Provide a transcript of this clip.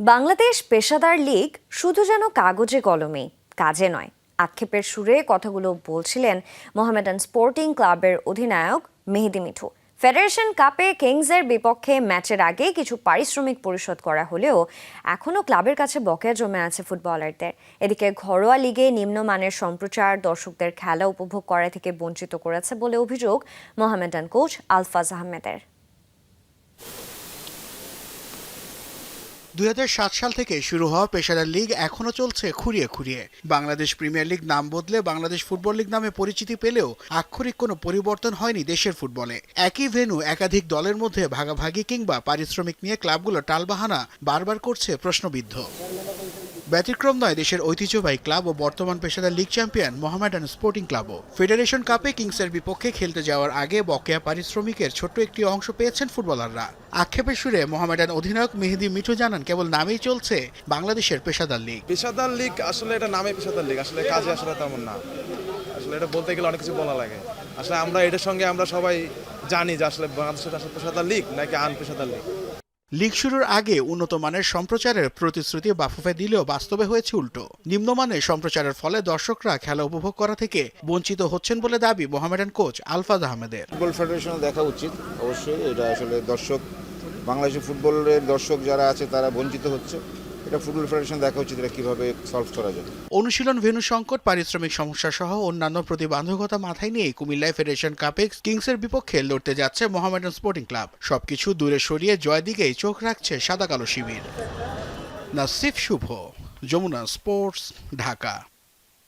বাংলাদেশ পেশাদার লীগ শুধু যেন কাগজে কলমে, কাজে নয়। আক্ষেপের সুরে কথাগুলো বলছিলেন মোহামেডান স্পোর্টিং ক্লাবের অধিনায়ক মেহেদি মিঠু। ফেডারেশন কাপে কিংসের বিপক্ষে ম্যাচের আগে কিছু পারিশ্রমিক পরিশোধ করা হলেও এখনও ক্লাবের কাছে বকেয়া জমে আছে ফুটবলারদের। এদিকে ঘরোয়া লিগে নিম্নমানের সম্প্রচার দর্শকদের খেলা উপভোগ করা থেকে বঞ্চিত করেছে বলে অভিযোগ মোহামেডান কোচ আলফাজ আহমেদের। দুই হাজার সাত সাল থেকে শুরু হওয়া পেশাদার লীগ এখনও চলছে খুঁড়িয়ে খুঁড়িয়ে। বাংলাদেশ প্রিমিয়ার লীগ নাম বদলে বাংলাদেশ ফুটবল লীগ নামে পরিচিতি পেলেও আক্ষরিক কোনো পরিবর্তন হয়নি দেশের ফুটবলে। একই ভেনু একাধিক দলের মধ্যে ভাগাভাগি কিংবা পারিশ্রমিক নিয়ে ক্লাবগুলো টালবাহানা বারবার করছে প্রশ্নবিদ্ধ। ব্যতিক্রম নয়, দেশের ঐতিহ্যবাহী ক্লাব ও বর্তমান পেশাদার লিগ চ্যাম্পিয়ন মোহামেডান স্পোর্টিং ক্লাবও। ফেডারেশন কাপে কিংসের বিপক্ষে খেলতে যাওয়ার আগে বকেয়া পারিশ্রমিকের ছোট্ট একটি অংশ পেয়েছেন ফুটবলাররা। আক্ষেপের সুরে মোহামেডান অধিনায়ক মেহেদি মিঠু জানান, কেবল নামেই চলছে বাংলাদেশের পেশাদার লীগ। পেশাদার লীগ, আসলে এটা নামে পেশাদার লীগ, আসলে কাজে আসলে তেমন না। আসলে এটা বলতে গেলে অনেক কিছু বলা লাগে। আসলে আমরা এটার সঙ্গে আমরা সবাই জানি যে আসলে বাংলাদেশের আসলে পেশাদার লীগ নাকি আন পেশাদার লীগ। লিগ শুরুর আগে উন্নত মানের সম্প্রচারের প্রতিশ্রুতি বাফুফে দিলেও বাস্তবে হয়েছে উল্টো। নিম্নমানের সম্প্রচারের ফলে দর্শকরা খেলা উপভোগ করা থেকে বঞ্চিত হচ্ছেন বলে দাবি মোহামেডান কোচ আলফাজ আহমেদের। ফুটবল ফেডারেশনে দেখা উচিত, অবশ্যই। এটা আসলে দর্শক বাংলাদেশের ফুটবলের দর্শক যারা আছে, তারা বঞ্চিত হচ্ছে। এটা ফুটবল ফেডারেশন দেখা উচিত এটা কীভাবে সলভ করা যায়। অনুশীলন, ভেন্যু সংকট, পারিশ্রমিক সমস্যা সহ অন্যান্য প্রতিবন্ধকতা মাথায় নিয়ে কুমিল্লায় ফেডারেশন কাপে কিংসের বিপক্ষে লড়তে যাচ্ছে মোহামেডান স্পোর্টিং ক্লাব সবকিছু দূরে সরিয়ে জয় দিকেই চোখ রাখছে সাদা কালো শিবির। নাসিফ শুভ, যমুনা স্পোর্টস ঢাকা।